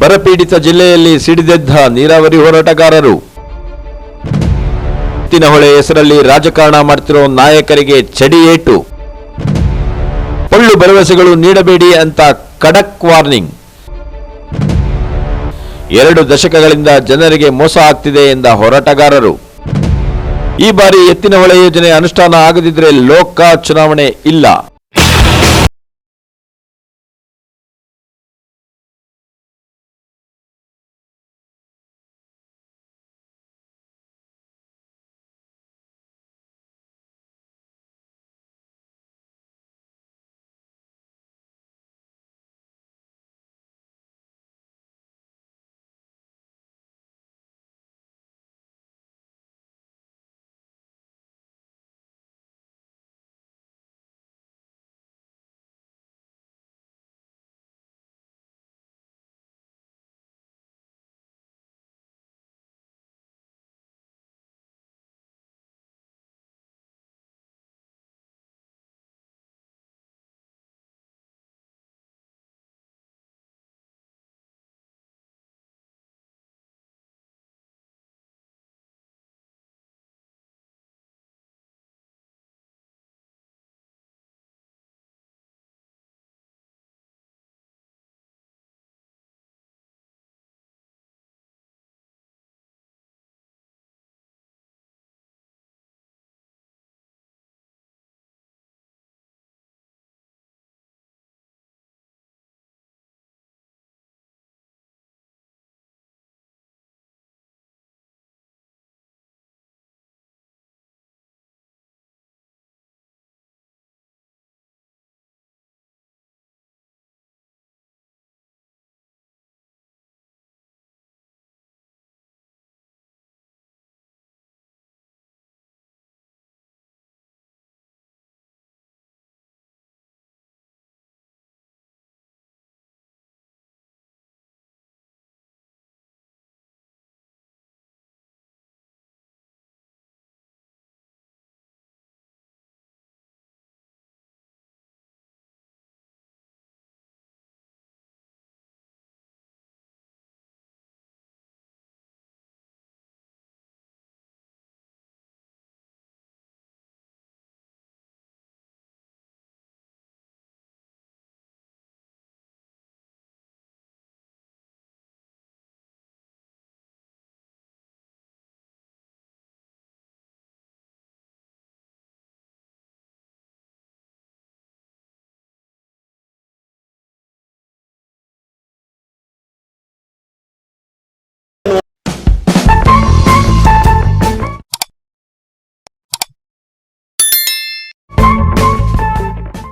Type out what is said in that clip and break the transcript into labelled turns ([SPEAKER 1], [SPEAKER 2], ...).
[SPEAKER 1] ಬರಪೀಡಿತ ಜಿಲ್ಲೆಯಲ್ಲಿ ಸಿಡಿದೆದ್ದ ನೀರಾವರಿ ಹೋರಾಟಗಾರರು. ಎತ್ತಿನಹೊಳೆ ಹೆಸರಲ್ಲಿ ರಾಜಕಾರಣ ಮಾಡ್ತಿರೋ ನಾಯಕರಿಗೆ ಚಡಿ ಏಟು. ಭರವಸೆಗಳು ನೀಡಬೇಡಿ ಅಂತ ಕಡಕ್ ವಾರ್ನಿಂಗ್. ಎರಡು ದಶಕಗಳಿಂದ ಜನರಿಗೆ ಮೋಸ ಆಗ್ತಿದೆ ಎಂದ ಹೋರಾಟಗಾರರು. ಈ ಬಾರಿ ಎತ್ತಿನಹೊಳೆ ಯೋಜನೆ ಅನುಷ್ಠಾನ ಆಗದಿದ್ರೆ ಲೋಕ ಚುನಾವಣೆ ಇಲ್ಲ.